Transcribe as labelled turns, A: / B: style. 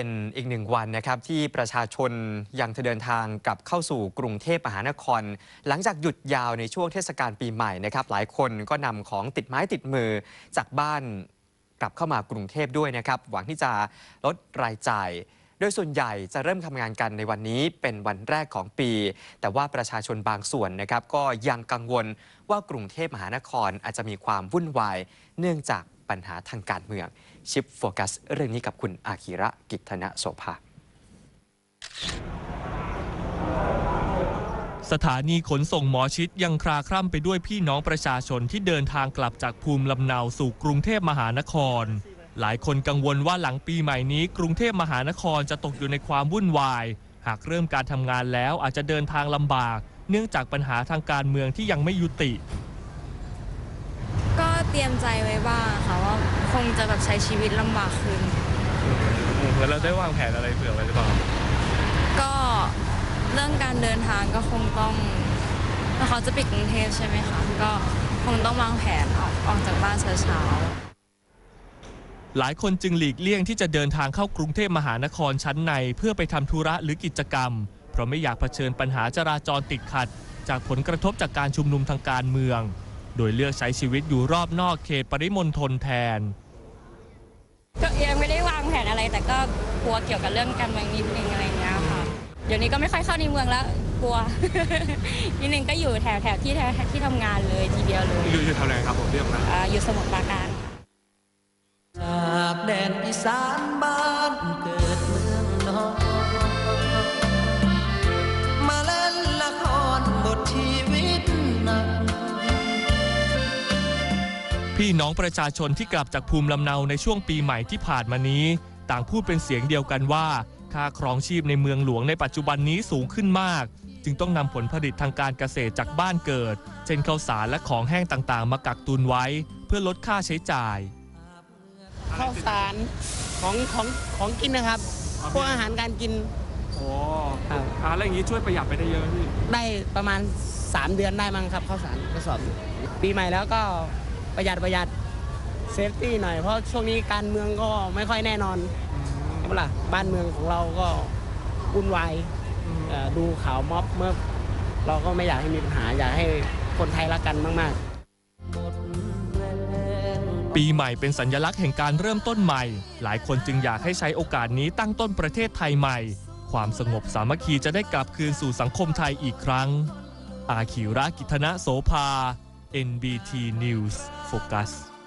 A: เป็นอีกหนึ่งวันนะครับที่ประชาชนยังเดินทางกลับเข้าสู่กรุงเทพมหานคร หลังจากหยุดยาวในช่วงเทศกาลปีใหม่นะครับ หลายคนก็นำของติดไม้ติดมือจากบ้านกลับเข้ามากรุงเทพด้วยนะครับ หวังที่จะลดรายจ่าย โดยส่วนใหญ่จะเริ่มทำงานกันในวันนี้เป็นวันแรกของปี แต่ว่าประชาชนบางส่วนนะครับ ก็ยังกังวลว่ากรุงเทพมหานครอาจจะมีความวุ่นวาย เนื่องจาก ปัญหาทางการเมือง ชิปโฟกัสเรื่องนี้กับคุณอาคิระกิตนะโสภา
B: สถานีขนส่งหมอชิดยังคลาคร่ำไปด้วยพี่น้องประชาชนที่เดินทางกลับจากภูมิลำเนาสู่กรุงเทพมหานคร หลายคนกังวลว่าหลังปีใหม่นี้ กรุงเทพมหานครจะตกอยู่ในความวุ่นวาย หากเริ่มการทำงานแล้วอาจจะเดินทางลำบาก เนื่องจากปัญหาทางการเมืองที่ยังไม่ยุติ
C: เตรียมใจไว้บ้างค่ะว่าคงจะแบบใช้ชีวิตลำบากขึ้น
B: แล้วเราได้วางแผนอะไรเผื่อไว้หรือเปล่า
C: ก็เรื่องการเดินทางก็คงต้องถ้าเขาจะปิดกรุงเทพใช่ไหมคะ ก็คงต้องวางแผนออกออกจากบ้านเช้าๆ
B: หลายคนจึงหลีกเลี่ยงที่จะเดินทางเข้ากรุงเทพมหานครชั้นในเพื่อไปทำธุระหรือกิจกรรม เพราะไม่อยากเผชิญปัญหาจราจรติดขัด จากผลกระทบจากการชุมนุมทางการเมือง โดยเลือกใช้ชีวิตอยู่รอบนอกเขตปริมณฑลแทน
C: ก็ยังไม่ได้วางแผนอะไร แต่ก็กลัวเกี่ยวกับเรื่องการเมืองนิดนึงอะไรเงี้ยค่ะเดี๋ยวนี้ก็ไม่ค่อยเข้าในเมืองแล้วกลัว นิดนึงก็อยู่แถวแถวที่แถวที่ทำงานเลยทีเดียวเลย
B: อยู่อยู่ทำอะไรครับผมเรียกนะ
C: อ่าอยู่สมุทรปราการค่ะ
D: จากแดนอีสานบ้านเกิด
B: พี่น้องประชาชนที่กลับจากภูมิลำเนาในช่วงปีใหม่ที่ผ่านมานี้ ต่างพูดเป็นเสียงเดียวกันว่า ค่าครองชีพในเมืองหลวงในปัจจุบันนี้สูงขึ้นมาก จึงต้องนำผลผลิตทางการเกษตรจากบ้านเกิด เช่นข้าวสารและของแห้งต่างๆ มากักตุนไว้ เพื่อลดค่าใช้จ่าย
E: ข้าวสารของของของกินนะครับพวกอาหารการกิน
B: โอ้
E: ครับ
B: อะไรอย่างนี้ช่วยประหยัดไปได้เยอะพี่
E: ได้ประมาณ 3 เดือนได้มั้งครับข้าวสารกระสอบหนึ่งปีใหม่แล้วก็ ประหยัดประหยัดเซฟตี้หน่อย เพราะช่วงนี้การเมืองก็ไม่ค่อยแน่นอนใช่ปะล่ะบ้านเมืองของเราก็วุ่นวายเอ่อดูข่าวม็อบเมื่อเราก็ไม่อยากให้มีปัญหาอยากให้คนไทยรักกันมากๆ
B: ปีใหม่เป็นสัญลักษณ์แห่งการเริ่มต้นใหม่ หลายคนจึงอยากให้ใช้โอกาสนี้ตั้งต้นประเทศไทยใหม่ ความสงบสามัคคีจะได้กลับคืนสู่สังคมไทยอีกครั้ง อาคิระกิธนะโสภา NBT News Focus